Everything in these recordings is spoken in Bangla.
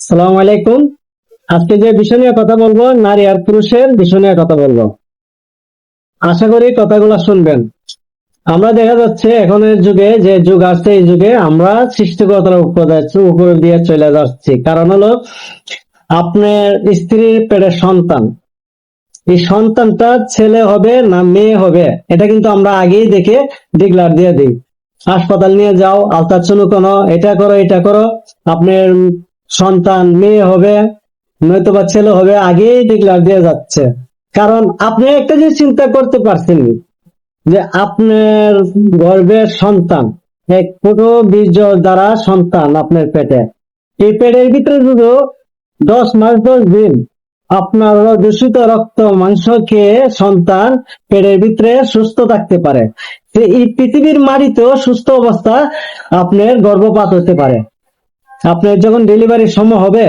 সালাম আলাইকুম। আজকে যে বিষয় নিয়ে কথা বলব, নারী আর পুরুষের বিষয় নিয়ে কথা বলব। আশা করি কথাগুলো শুনবেন। আমরা দেখা যাচ্ছে এখনের যুগে, যে যুগ আসছে এই যুগে, আমরা সৃষ্টিকর্তার উপর দিয়ে চলে যাচ্ছি। কারণ হলো, আপনার স্ত্রীর পেটের সন্তান। এই সন্তানটা ছেলে হবে না মেয়ে হবে, এটা কিন্তু আমরা আগেই দেখে ডিক্লার দিয়ে দিই। হাসপাতাল নিয়ে যাও আলট্রাসাউন্ড কোনো এটা করো এটা করো। আপনার সন্তান, মেয়ে হবে নয়তো বা ছেলে হবে, আগেই ডিক্লার দিয়ে যাচ্ছে। কারণ আপনি একটা জিনিস চিন্তা করতে পারছেন যে আপনার গর্ভের সন্তান, এক পুরো বীর্য দ্বারা সন্তান আপনার পেটে। এই পেটের ভিতরে শুধু দশ মাস, দশ দিন আপনার দূষিত রক্ত, মাংস খেয়ে সন্তান পেটের ভিতরে সুস্থ থাকতে পারে। এই পৃথিবীর মাটিতেও সুস্থ অবস্থা আপনার গর্ভপাত হতে পারে। আপনার যখন ডেলিভারির সময় হবে,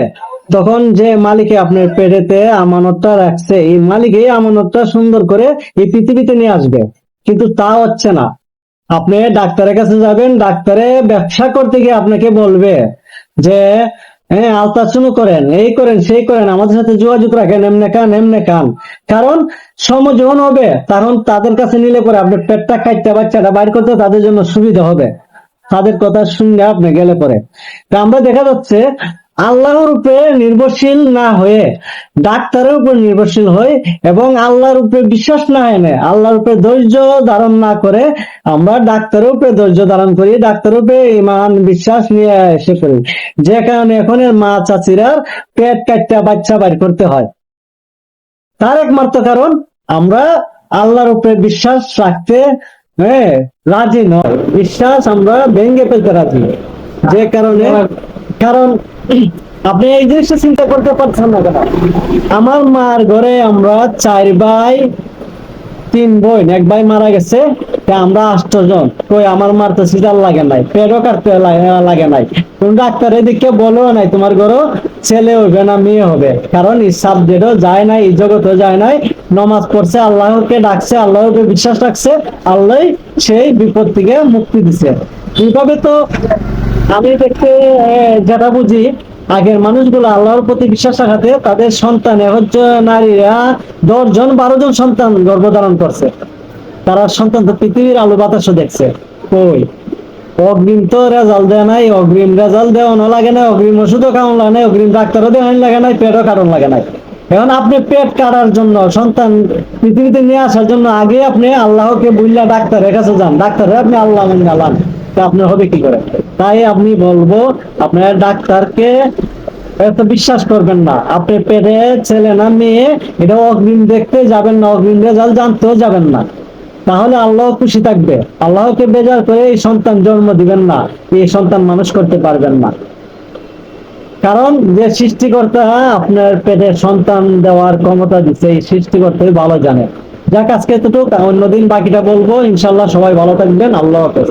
তখন যে মালিকে আপনার পেটেতে আমানতটা রাখছে, এই মালিক এই আমানতটা সুন্দর করে এই পৃথিবীতে নিয়ে আসবে। কিন্তু তা হচ্ছে না। আপনি ডাক্তারের কাছে যাবেন, ডাক্তারে ব্যবসা করতে গিয়ে আপনাকে বলবে যে হ্যাঁ আলট্রাসাউন্ড করেন, এই করেন, সেই করেন, আমাদের সাথে যোগাযোগ রাখেন, এমনে কান এমনে কান কারণ সময় যখন হবে তখন তাদের কাছে নিলে পরে আপনার পেটটা খাইতে বাচ্চাটা বাইর করতে তাদের জন্য সুবিধা হবে। তাদের কথা শুনে আপনি গেলে পরে। তা আমরা দেখা যাচ্ছে, আল্লাহর উপরে নির্ভরশীল না হয়ে, ডাক্তারের উপর নির্ভরশীল হই এবং আল্লাহর উপরে বিশ্বাস না এনে আল্লাহর উপরে ধৈর্য ধারণ না করে আমরা ডাক্তারের উপরে ধৈর্য ধারণ করি, ডাক্তারের উপরে ইমান, বিশ্বাস নিয়ে এসে করি যে কারণে এখন মা চাচিরা পেট কাটতে বাচ্চা বাইর করতে হয়। তার একমাত্র কারণ, আমরা আল্লাহর উপরে বিশ্বাস রাখতে হ্যাঁ রাজি নয়। বিশ্বাস আমরা ভেঙে ফেলতে রাজি। যে কারণে কারণ আপনি এই জিনিসটা চিন্তা করতে পারছেন না কেন? আমার মার ঘরে আমরা চার ভাই, তিন বোন, এক ভাই মারা গেছে। আমরা আষ্ট জন কই, আমার মার তো সিজার লাগে নাই, পেটও কাটতে লাগে নাই। কোন ডাক্তার এদিকে বলেও নাই, তোমার ঘরও ছেলে হবে না মেয়ে হবে। কারণ এই সাবজেক্টও যায় নাই, এই জগতেও যায় নাই। নমাজ পড়ছে, আল্লাহকে ডাকছে, আল্লাহকে বিশ্বাস রাখছে আল্লাহ সেই বিপদ থেকে মুক্তি দিছে। এইভাবে তো আমি দেখতে যেটা বুঝি, আগের মানুষগুলো আল্লাহর প্রতি বিশ্বাস রাখাতে তাদের সন্তান হচ্ছে নারীরা দশ জন বারো জন সন্তান গর্ভধারণ করছে। তারা সন্তান তো পৃথিবীর আলো বাতাসও দেখছে। কই? অগ্রিম তো রেজাল্ট দেয় নাই, অগ্রিম রেজাল্ট দেওয়ানো লাগে না অগ্রিম ওষুধও খাওয়ানো লাগে নাই, অগ্রিম ডাক্তারও দেওয়ানো লাগে নাই, পেটও কারণ লাগে নাই। এখন আপনি পেট কাটার জন্য, সন্তান পৃথিবীতে নিয়ে আসার জন্য আগে আপনি আল্লাহকে বুঝলা ডাক্তারের কাছে যান। ডাক্তারে আপনি আল্লাহ মানালান তা আপনার হবে কি করে? তাই আপনি বলব, আপনার ডাক্তারকে এত বিশ্বাস করবেন না। আপনি পেটে ছেলে না মেয়ে, এটা অগ্রিম দেখতে যাবেন না, অগ্রিম রেজাল্ট জানতেও যাবেন না। তাহলে আল্লাহ খুশি থাকবে। আল্লাহকে বেজার করে এই সন্তান জন্ম দিবেন না, এই সন্তান মানুষ করতে পারবেন না। কারণ যে সৃষ্টিকর্তা আপনার পেটে সন্তান দেওয়ার ক্ষমতা দিচ্ছে এই সৃষ্টিকর্তাই ভালো জানে। যাক, আজকে এতটুক অন্যদিন বাকিটা বলব। ইনশাল্লাহ সবাই ভালো থাকবেন। আল্লাহ হাফেজ।